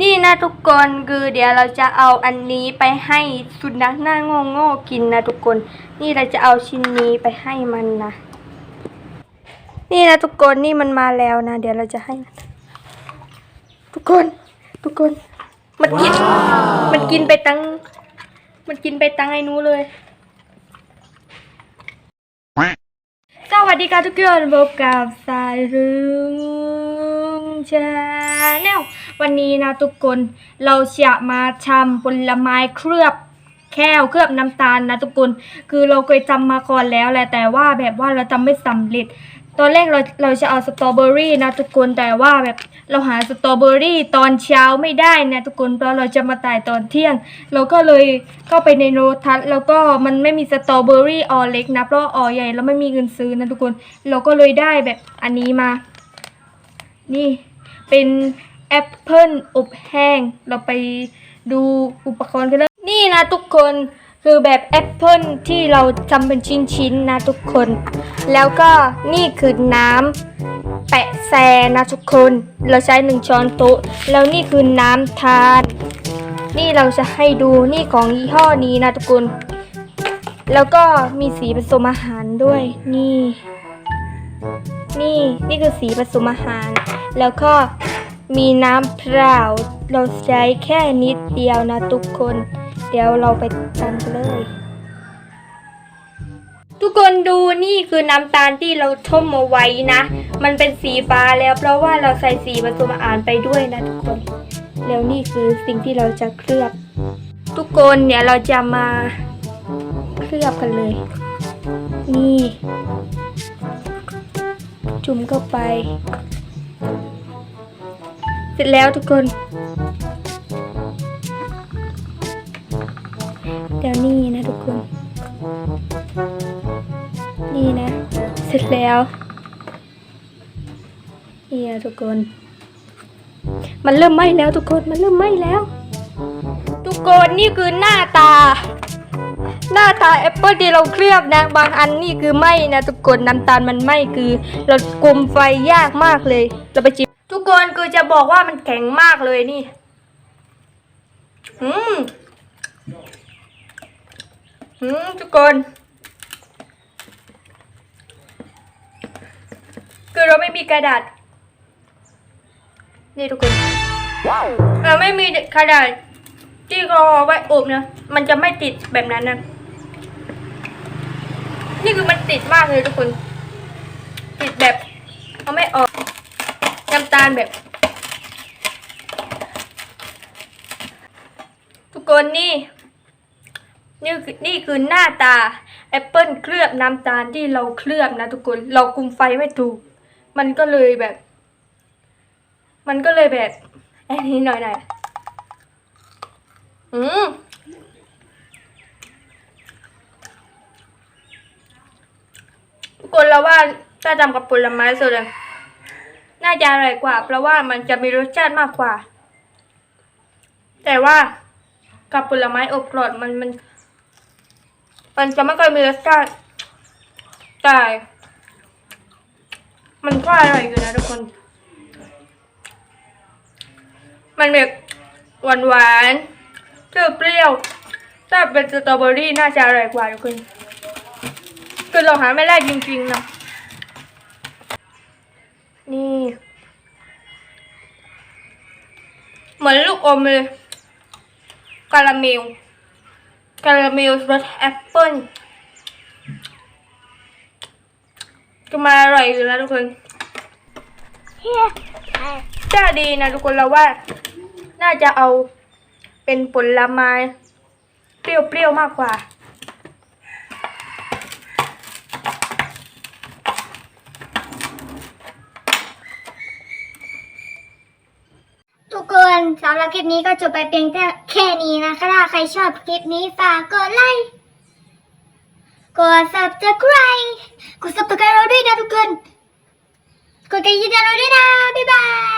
นี่นะทุกคนคือเดี๋ยวเราจะเอาอันนี้ไปให้สุนัขหน้าโง่โง่ๆกินนะทุกคน นี่เราจะเอาชิ้นนี้ไปให้มันนะ นี่นะทุกคนนี่มันมาแล้วนะ เดี๋ยวเราจะให้มันทุกคนทุกคน มันกิน มันกินไปตั้ง มันกินไปตั้งไอ้นู้เลยสวัสดีค่ะทุกคนพบกับสายรุ้ง ชาแนลวันนี้นะทุกคนเราจะมาทำผลไม้เคลือบแค่วเคลือบน้ำตาลนะทุกคน คือเราเคยทำมาก่อนแล้วแหละแต่ว่าแบบว่าเราทำไม่สำเร็จ ตอนแรกเราเราจะเอาสตรอเบอรี่นะทุกคนแต่ว่าแบบเราหาสตรอเบอรี่ตอนเช้าไม่ได้นะทุกคนเพราะเราจะมาถ่ายตอนเที่ยง เราก็เลยเข้าไปในโนทัศแล้วก็มันไม่มีสตรอเบอรี่ออเล็กนะเพราะออใหญ่เราไม่มีเงินซื้อนะทุกคน เราก็เลยได้แบบอันนี้มา นี่ เป็นแอปเปิลอบแห้ง เราไปดูอุปกรณ์กันเลยนี่นะทุกคนคือแบบแอปเปิลที่เราทำเป็นชิ้นๆนะทุกคน แล้วก็นี่คือน้ำแปะแซนะทุกคน เราใช้หนึ่งช้อนโต๊ะ แล้วนี่คือน้ำทาน นี่เราจะให้ดูนี่ของยี่ห้อนี้นะทุกคน แล้วก็มีสีผสมอาหารด้วย นี่ นี่นี่คือสีผสมอาหาร แล้วก็มีน้ำเปล่า เราใช้แค่นิดเดียวนะทุกคน เดี๋ยวเราไปทำกันเลย ทุกคนดูนี่คือน้ำตาลที่เราต้มเอาไว้นะ มันเป็นสีฟ้าแล้วเพราะว่าเราใส่สีผสมอาหารไปด้วยนะทุกคน แล้วนี่คือสิ่งที่เราจะเคลือบ ทุกคนเดี๋ยวเราจะมาเคลือบกันเลย นี่ จุ่มเข้าไป ร็จแล้วทุกคน เดี๋ยวนี่นะทุกคน นี่นะ เสร็จแล้วนี่นะทุกคน มันเริ่มไหม้แล้วทุกคน มันเริ่มไหม้แล้ว ทุกคนนี่คือหน้าตา หน้าตาแอปเปิลที่เราเคลือบนะ บางอันนี่คือไหม้นะทุกคนน้ำตาลมันไหม้คือ เรากลมไฟยากมากเลย เราไปจิ คนคือจะบอกว่ามันแข็งมากเลยนี่ อืม อืมทุกคน คือเราไม่มีกระดาษ นี่ทุกคนเราไม่มีกระดาษที่เราเอาไว้อบนะ มันจะไม่ติดแบบนั้นนะ นี่คือมันติดมากเลยทุกคน ติดแบบเอาไม่ออก น้ำตาลแบบ ทุกคนนี่ นี่คือนี่คือหน้าตาแอปเปิลเคลือบน้ำตาลที่เราเคลือบนะทุกคนเราคุมไฟไม่ถูก มันก็เลยแบบ มันก็เลยแบบอันนี้หน่อยหน่อยอืมทุกคนเราว่าถ้าทำกับผลไม้สดอะ น่าจะอร่อยกว่า เพราะว่ามันจะมีรสชาติมากกว่า แต่ว่ากับผลไม้อบกรอบมันมันมันจะไม่ค่อยมีรสชาติแต่มันก็อร่อยอยู่นะทุกคน มันแบบหวานหวานเปรี้ยวถ้าเป็นสตรอเบอรี่น่าจะอร่อยกว่าทุกคนคือเราหาไม่ได้จริงๆนะ นี่ เหมือนลูกอมเลยคาราเมลคาราเมลรสแอปเปิ้ลก็มาอร่อยอยู่นะทุกคนจ้าดีนะทุกคนเราว่า น่าจะเอาเป็นผลไม้เปรี้ยวๆมากกว่า ทุกคน สำหรับคลิปนี้ก็จบไปเพียงแค่แค่นี้นะคะถ้าใครชอบคลิปนี้ฝากกดไลค์ กด subscribe กด subscribe เราด้วยนะทุกคน กดกระดิ่งเราด้วยนะ บ๊ายบาย